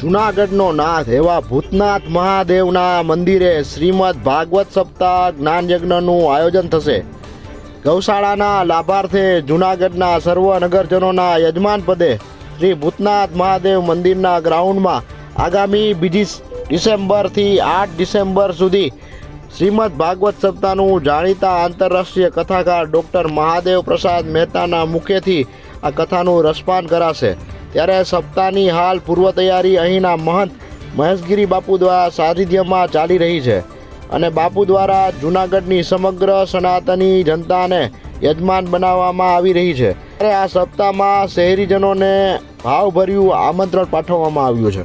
જુનાગઢનો નાથ એવા ભૂતનાથ મહાદેવના મંદિરે શ્રીમદ ભાગવત સપ્તાહ જ્ઞાનયજ્ઞનું આયોજન થશે. ગૌશાળાના લાભાર્થે જુનાગઢના સર્વ નગરજનોના યજમાન પદે શ્રી ભૂતનાથ મહાદેવ મંદિરના ગ્રાઉન્ડમાં આગામી બીજી ડિસેમ્બરથી આઠ ડિસેમ્બર સુધી શ્રીમદ ભાગવત સપ્તાહનું જાણીતા આંતરરાષ્ટ્રીય કથાકાર ડૉક્ટર મહાદેવ પ્રસાદ મહેતાના મુખેથી આ કથાનું રસપાન કરાશે. ત્યારે સપ્તાહની હાલ પૂર્વ તૈયારી અહીંના મહંત મહેશગીરી બાપુ દ્વારા સાનિધ્યમાં ચાલી રહી છે અને બાપુ દ્વારા જૂનાગઢની સમગ્ર સનાતની જનતાને યજમાન બનાવવામાં આવી રહી છે. ત્યારે આ સપ્તાહમાં શહેરીજનોને ભાવભર્યું આમંત્રણ પાઠવવામાં આવ્યું છે.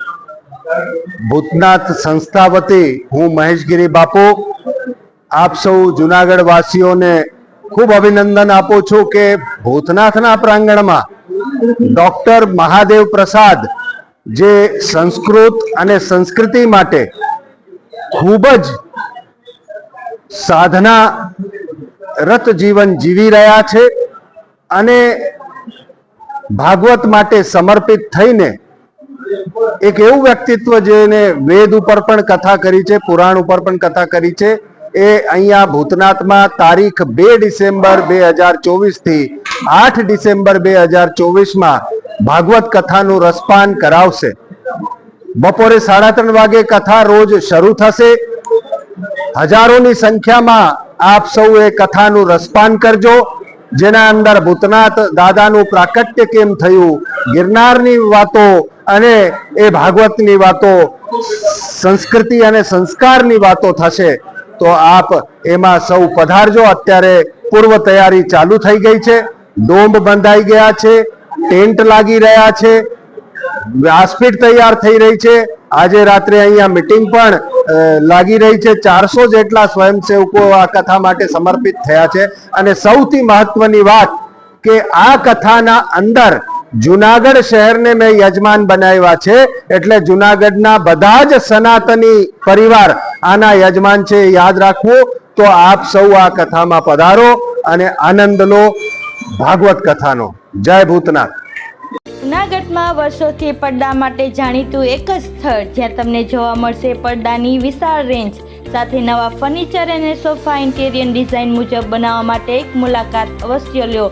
ભૂતનાથ સંસ્થા વતી હું મહેશગીરી બાપુ આપ સૌ જુનાગઢ વાસીઓને ખૂબ અભિનંદન આપું છું કે ભૂતનાથના પ્રાંગણમાં ડોક્ટર મહાદેવ પ્રસાદ જે સંસ્કૃત અને સંસ્કૃતિ માટે ખૂબ જ સાધના રત જીવન જીવી રહ્યા છે અને ભાગવત માટે સમર્પિત થઈને એક એવું વ્યક્તિત્વ જેને વેદ ઉપર પણ કથા કરી છે, પુરાણ ઉપર પણ કથા કરી છે, એ અહીંયા ભૂતનાથમાં તારીખ બે ડિસેમ્બર બે હજાર ચોવીસથી આઠ ડિસેમ્બર બે હજાર ચોવીસમાં ભાગવત કથાનું રસપાન કરાવશે. બપોરે સાડા ત્રણ વાગે કથા રોજ શરૂ થશે. હજારોની સંખ્યામાં આપ સૌએ કથાનું રસપાન કરજો. જેના અંદર ભૂતનાથ દાદાનું પ્રાકટ્ય કેમ થયું? ગિરનારની વાતો અને એ ભાગવતની વાતો, સંસ્કૃતિ અને સંસ્કારની વાતો થશે, તો આપ એમાં સૌ પધારજો. અત્યારે પૂર્વ તૈયારી ચાલુ થઈ ગઈ છે. ડોંબ બંધાઈ ગયા છે. ટેન્ટ લાગી રહ્યા છે. વ્યાસપીઠ તૈયાર થઈ રહી છે. આજે રાત્રે અહીંયા મીટિંગ પણ લાગી રહી છે. ચારસો જેટલા સ્વયંસેવકો આ કથા માટે સમર્પિત થયા છે. અને સૌથી મહત્વની વાત કે આ કથાના અંદર જુનાગઢ શહેરને મેં યજમાન બનાવ્યા છે એટલે જુનાગઢના બધા જ સનાતની પરિવાર આના યજમાન છે યાદ રાખવું તો આપ સૌ આ કથામાં પધારો અને આનંદ લો ભાગવત કથાનો. જય ભૂતનાથ. જૂનાગઢમાં વર્ષોથી પડદા માટે જાણીતું એક જ સ્થળ જ્યાં તમને જોવા મળશે પડદાની વિશાળ રેન્જ સાથે નવા ફર્નિચર અને સોફા ઇન્ટેરિયર ડિઝાઇન મુજબ બનાવવા માટે એક મુલાકાત અવશ્ય લ્યો